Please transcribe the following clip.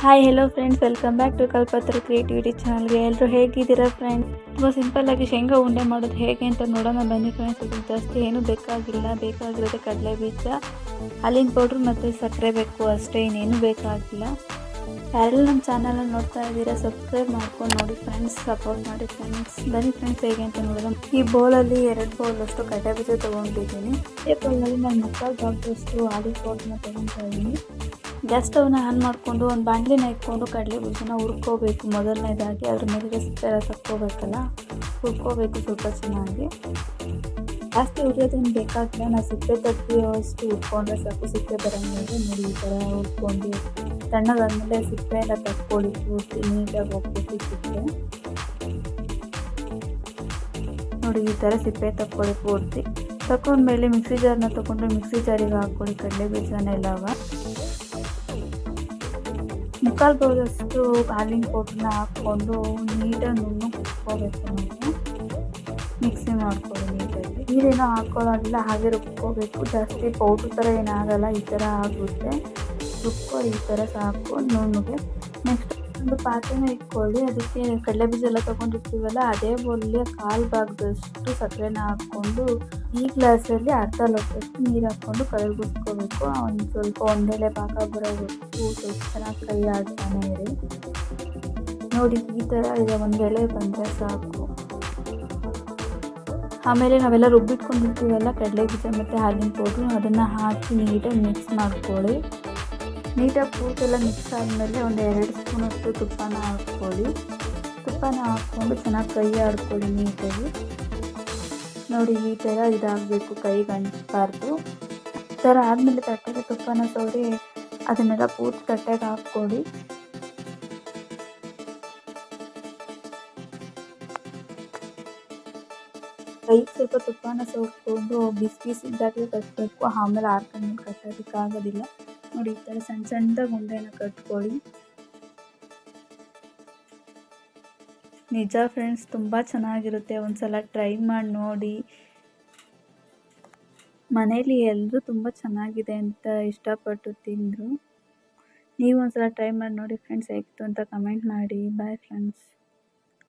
Hi hello friends welcome back to Kalpatra creativity ಚಾನಲ್ಗೆ ಎಲ್ಲರೂ ಹೇಗಿದ್ದೀರಾ ಫ್ರೆಂಡ್ಸ್ ತುಂಬ ಸಿಂಪಲ್ಲಾಗಿ ಶೇಂಗಾ ಉಂಡೆ ಮಾಡೋದು ಹೇಗೆ ಅಂತ ನೋಡೋಣ. ಬನ್ನಿ ಫ್ರೆಂಡ್ಸ್ ಇದು ಜಾಸ್ತಿ ಏನೂ ಬೇಕಾಗಿಲ್ಲ. ಬೇಕಾಗಿರೋದೇ ಕಡಲೆ ಬೀಜ ಹಾಲಿನ ಪೌಡ್ರ್ ಮತ್ತು ಸಕ್ಕರೆ ಬೇಕು ಅಷ್ಟೇ, ಇನ್ನೇನು ಬೇಕಾಗಿಲ್ಲ. ಯಾರೆಲ್ಲ ನಮ್ಮ ಚಾನಲ್ನ ನೋಡ್ತಾ ಇದ್ದೀರಾ ಸಬ್ಸ್ಕ್ರೈಬ್ ಮಾಡ್ಕೊಂಡು ನೋಡಿ ಫ್ರೆಂಡ್ಸ್ ಸಪೋರ್ಟ್ ಮಾಡಿ ಫ್ರೆಂಡ್ಸ್ ಬನ್ನಿ ಫ್ರೆಂಡ್ಸ್ ಹೇಗೆ ಅಂತ ನೋಡೋಣ. ಈ ಬೌಲಲ್ಲಿ ಎರಡು ಬೌಲಷ್ಟು ಕಡಲೆ ಬೀಜ ತೊಗೊಂಡಿದ್ದೀನಿ. ಈ ಬೌಲಲ್ಲಿ ನಾನು ಮುಕ್ಕಾಲು ಭಾಗದಷ್ಟು ಹಾಲಿನ ಪೌಡ್ರನ್ನ ತೊಗೊತಾ ಇದ್ದೀನಿ. ಗ್ಯಾಸ್ ಸ್ಟವ್ನ ಆನ್ ಮಾಡಿಕೊಂಡು, ಒಂದು ಬಾಣಲಿನ ಇಟ್ಕೊಂಡು ಕಡಲೆ ಬೀಜನ ಹುರ್ಕೋಬೇಕು. ಮೊದಲನೇದಾಗಿ ಅದ್ರ ಮೇಲೆ ರೆಸಿಪಿ ಥರ ತಕ್ಕೋಬೇಕಲ್ಲ? ಹುರ್ಕೋಬೇಕು ಸ್ವಲ್ಪ ಚೆನ್ನಾಗಿ. ಜಾಸ್ತಿ ಹುರಿಯೋದೇನು ಬೇಕಾಗಿಲ್ಲ ನಾವು ಸಿಪ್ಪೆ ತೆಗಿಯೋಷ್ಟು ಹುರ್ಕೊಂಡ್ರೆ ಸಾಕು. ಸಿಪ್ಪೆ ಬರೋಂಗಿದ್ರೆ ನೋಡಿ ಈ ಥರ ಹುರ್ಕೊಂಡು, ತಣ್ಣಗಾದ್ಮೇಲೆ ಸಿಪ್ಪೆ ಎಲ್ಲ ತಕ್ಕೊಳ್ಳಿ ಪೂರ್ತಿ ನೀಟಾಗಿ ಹೋಗ್ಬಿಟ್ಟು ಸಿಪ್ಪೆ. ನೋಡಿ, ಈ ಥರ ಸಿಪ್ಪೆ ತಕ್ಕೊಳ್ಳಿ ಪೂರ್ತಿ. ತಕೊಂಡ್ಮೇಲೆ ಮಿಕ್ಸಿ ಜಾರ್ನ ತಗೊಂಡು ಮಿಕ್ಸಿ ಜಾರಿಗೆ ಹಾಕ್ಕೊಳ್ಳಿ ಕಡಲೆ ಬೀಜನೆಲ್ಲವ. ಮುಕ್ಕಾಲು ಬರೋದಷ್ಟು ಹಾಲಿನ ಪೌಡ್ರನ್ನ ಹಾಕ್ಕೊಂಡು ನೀಟಾಗಿ ನುಣ್ಣಗೆ ಕುತ್ಕೋಬೇಕು ನಾವು. ಮಿಕ್ಸಿ ಮಾಡ್ಕೊಳ್ಳಿ ನೀಟಾಗಿ ನೀರೇನೋ ಹಾಕ್ಕೊಳ್ಳೋದಿಲ್ಲ ಹಾಗೆ ರುಬ್ಕೋಬೇಕು. ಜಾಸ್ತಿ ಪೌಡ್ರ್ ಥರ ಏನಾಗಲ್ಲ, ಈ ಥರ ಆಗುತ್ತೆ. ರುಬ್ಕೊ, ಈ ಥರ ಸಾಕು ನುಣ್ಣಗೆ ನೆಕ್ಸ್ಟ್ ಒಂದು ಪಾತ್ರೆನ ಇಟ್ಕೊಳ್ಳಿ, ಅದಕ್ಕೆ ಕಡಲೆ ಬೀಜ ಎಲ್ಲ ತಗೊಂಡಿರ್ತೀವಲ್ಲ, ಅದೇ ಬೌಲಲ್ಲಿ ಕಾಲು ಭಾಗದಷ್ಟು ಸಕ್ಕರೆನ ಹಾಕ್ಕೊಂಡು ಈ ಗ್ಲಾಸಲ್ಲಿ ಅರ್ಧ ಲೋಟದಷ್ಟು ನೀರು ಹಾಕ್ಕೊಂಡು ಕಲರ್ಗಿಸ್ಕೋಬೇಕು ಒಂದು ಸ್ವಲ್ಪ ಒಂದೆಲೆ ಪಾಕ ಬರೋವರೆಗೂ ಸ್ವಲ್ಪ ಚೆನ್ನಾಗಿ ಕೈ ಆಡ್ತಾನೆ ಇರಿ. ನೋಡಿ, ಈ ಥರ ಇದೆ, ಒಂದು ಎಲೆ ಬಂದರೆ ಸಾಕು. ಆಮೇಲೆ ನಾವೆಲ್ಲ ರುಬ್ಬಿಟ್ಕೊಂಡಿರ್ತೀವಲ್ಲ ಕಡಲೆ ಬೀಜ ಮತ್ತು ಹಾಲಿನ ಪೌಡ್ರು, ಅದನ್ನು ಹಾಕಿ ನೀಟಾಗಿ ಮಿಕ್ಸ್ ಮಾಡ್ಕೊಳ್ಳಿ. ನೀಟಾಗಿ ಪೂರ್ತೆಲ್ಲ ಮಿಕ್ಸ್ ಆದಮೇಲೆ ಒಂದು ಎರಡು ಸ್ಪೂನಷ್ಟು ತುಪ್ಪನ ಹಾಕ್ಕೊಳ್ಳಿ. ತುಪ್ಪನ ಹಾಕ್ಕೊಂಡು ಚೆನ್ನಾಗಿ ಕೈ ಆಡ್ಕೊಳ್ಳಿ ನೀಟಾಗಿ. ನೋಡಿ, ಈ ಥರ ಇದಾಗಬೇಕು ಕೈಗೆ ಅಂಟಬಾರ್ದು ಈ ಥರ ಆದಮೇಲೆ ತಟ್ಟೆಗೆ ತುಪ್ಪನ ಸವರಿ ಅದನ್ನೆಲ್ಲ ಪೂರ್ತಿ ತಟ್ಟೆಗೆ ಹಾಕ್ಕೊಳ್ಳಿ. ಕೈಗೆ ಸ್ವಲ್ಪ ತುಪ್ಪನ ಸವರ್ಕೊಂಡು ಬಿಸಿ ಇದ್ದಾಗಲೇ ಕಟ್ಟಬೇಕು ಆಮೇಲೆ ಆರ್ಕೊಂಡ್ಮೇಲೆ ಕಟ್ಟೋದಕ್ಕಾಗೋದಿಲ್ಲ ನೋಡಿ, ಈ ಥರ ಸಣ್ಣ ಸಣ್ಣದಾಗಿ ಉಂಡೆನ ಕಟ್ಕೊಳ್ಳಿ. ನಿಜ ಫ್ರೆಂಡ್ಸ್ ತುಂಬ ಚೆನ್ನಾಗಿರುತ್ತೆ. ಒಂದ್ಸಲ ಟ್ರೈ ಮಾಡಿ ನೋಡಿ. ಮನೇಲಿ ಎಲ್ಲರೂ ತುಂಬ ಚೆನ್ನಾಗಿದೆ ಅಂತ ಇಷ್ಟಪಟ್ಟು ತಿಂದರು. ನೀವು ಒಂದ್ಸಲ ಟ್ರೈ ಮಾಡಿ ನೋಡಿ ಫ್ರೆಂಡ್ಸ್ ಹೇಗಿತ್ತು ಅಂತ ಕಮೆಂಟ್ ಮಾಡಿ. Bye friends